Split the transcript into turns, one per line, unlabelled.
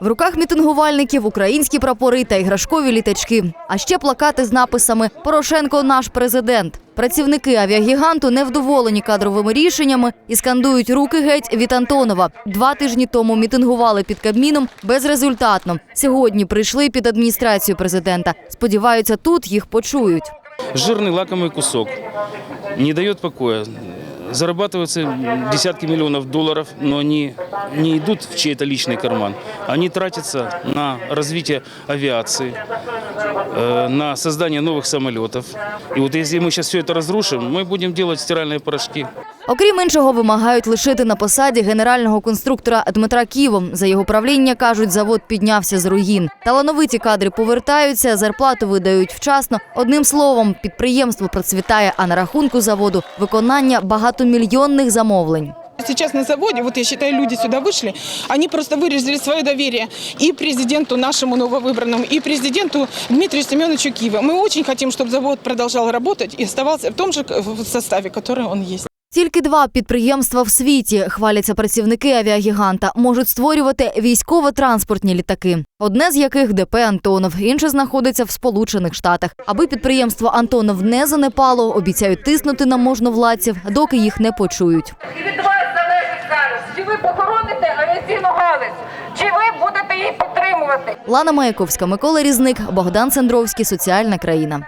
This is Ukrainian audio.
В руках мітингувальників українські прапори та іграшкові літачки. А ще плакати з написами Порошенко наш президент. Працівники авіагіганту невдоволені кадровими рішеннями і скандують руки геть від Антонова. Два тижні тому мітингували під Кабміном безрезультатно. Сьогодні прийшли під адміністрацію президента. Сподіваються, тут їх почують.
жирный лакомый кусок, не дает покоя Зарабатываются десятки миллионов долларов, но они не идут в чей-то личный карман. Они тратятся на развитие авиации, э, на создание новых самолетов. И вот если мы сейчас все это разрушим, мы будем делать стиральные порошки.
Окрім іншого, вимагають лишити на посаді генерального конструктора Дмитра Ківо. За його правління кажуть, завод піднявся з руїн. Талановиті кадри повертаються, зарплату видають вчасно. Одним словом, підприємство процвітає, а на рахунку заводу виконання багатомільйонних замовлень.
Сейчас на заводе, вот я считаю, люди сюда вышли, они просто выразили свое доверие и президенту нашему нововыбранному, и президенту Дмитрию Семеновичу Киеву. Мы очень хотим, чтобы завод продолжал работать и оставался в том же э, в составе, который он есть.
Тільки два підприємства в світі хваляться працівники авіагіганта, можуть створювати військово-транспортні літаки. Одне з яких ДП Антонов, інше знаходиться в Сполучених Штатах. Аби підприємство Антонов не занепало, обіцяють тиснути на можновладців, доки їх не почують.
І від вас залежить зараз, чи ви похороните авіаційну галузь, чи ви будете її підтримувати.
Лана Маяковська, Микола Різник, Богдан Сендровський. Соціальна країна.